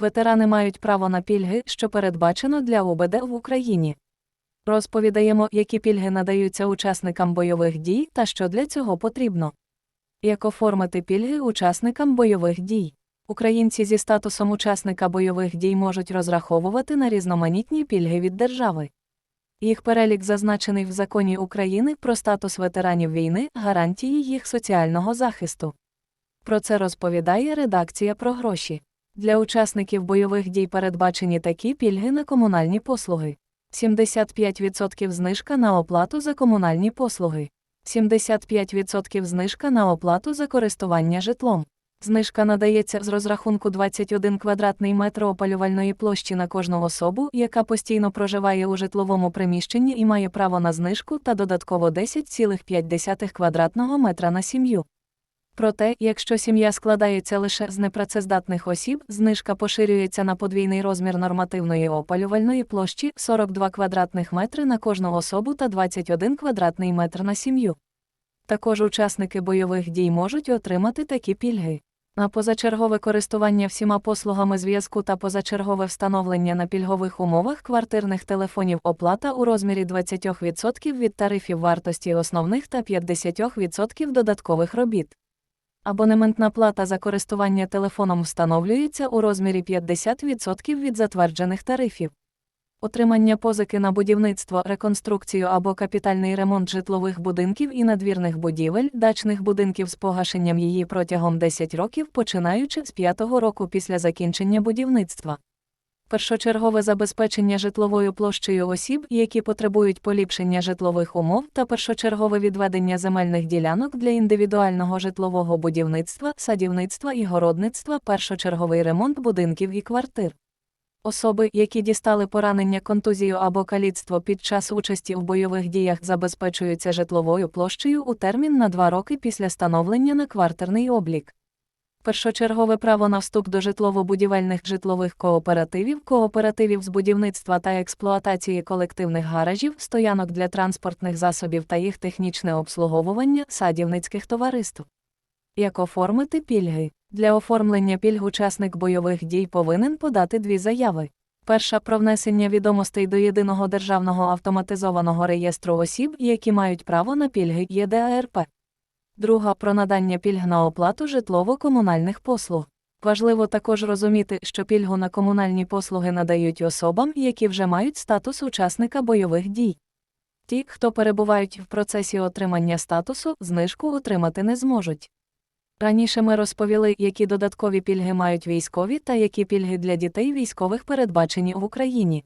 Ветерани мають право на пільги, що передбачено для УБД в Україні. Розповідаємо, які пільги надаються учасникам бойових дій та що для цього потрібно. Як оформити пільги учасникам бойових дій? Українці зі статусом учасника бойових дій можуть розраховувати на різноманітні пільги від держави. Їх перелік зазначений в законі України про статус ветеранів війни, гарантії їх соціального захисту. Про це розповідає редакція про гроші. Для учасників бойових дій передбачені такі пільги на комунальні послуги. 75% знижка на оплату за комунальні послуги. 75% знижка на оплату за користування житлом. Знижка надається з розрахунку 21 квадратний метр опалювальної площі на кожну особу, яка постійно проживає у житловому приміщенні і має право на знижку та додатково 10,5 квадратного метра на сім'ю. Проте, якщо сім'я складається лише з непрацездатних осіб, знижка поширюється на подвійний розмір нормативної опалювальної площі 42 квадратних метри на кожну особу та 21 квадратний метр на сім'ю. Також учасники бойових дій можуть отримати такі пільги. На позачергове користування всіма послугами зв'язку та позачергове встановлення на пільгових умовах квартирних телефонів оплата у розмірі 20% від тарифів вартості основних та 50% додаткових робіт. Абонементна плата за користування телефоном встановлюється у розмірі 50% від затверджених тарифів. Отримання позики на будівництво, реконструкцію або капітальний ремонт житлових будинків і надвірних будівель, дачних будинків з погашенням її протягом 10 років, починаючи з 5-го року після закінчення будівництва. Першочергове забезпечення житловою площею осіб, які потребують поліпшення житлових умов, та першочергове відведення земельних ділянок для індивідуального житлового будівництва, садівництва і городництва, першочерговий ремонт будинків і квартир. Особи, які дістали поранення контузію або каліцтво під час участі в бойових діях, забезпечуються житловою площею у термін на два роки після становлення на квартирний облік. Першочергове право на вступ до житлово-будівельних житлових кооперативів, кооперативів з будівництва та експлуатації колективних гаражів, стоянок для транспортних засобів та їх технічне обслуговування, садівницьких товариств. Як оформити пільги? Для оформлення пільг учасник бойових дій повинен подати дві заяви. Перша про внесення відомостей до єдиного державного автоматизованого реєстру осіб, які мають право на пільги ЄДАРП. Друга про надання пільг на оплату житлово-комунальних послуг. Важливо також розуміти, що пільгу на комунальні послуги надають особам, які вже мають статус учасника бойових дій. Ті, хто перебувають в процесі отримання статусу, знижку отримати не зможуть. Раніше ми розповіли, які додаткові пільги мають військові та які пільги для дітей військових передбачені в Україні.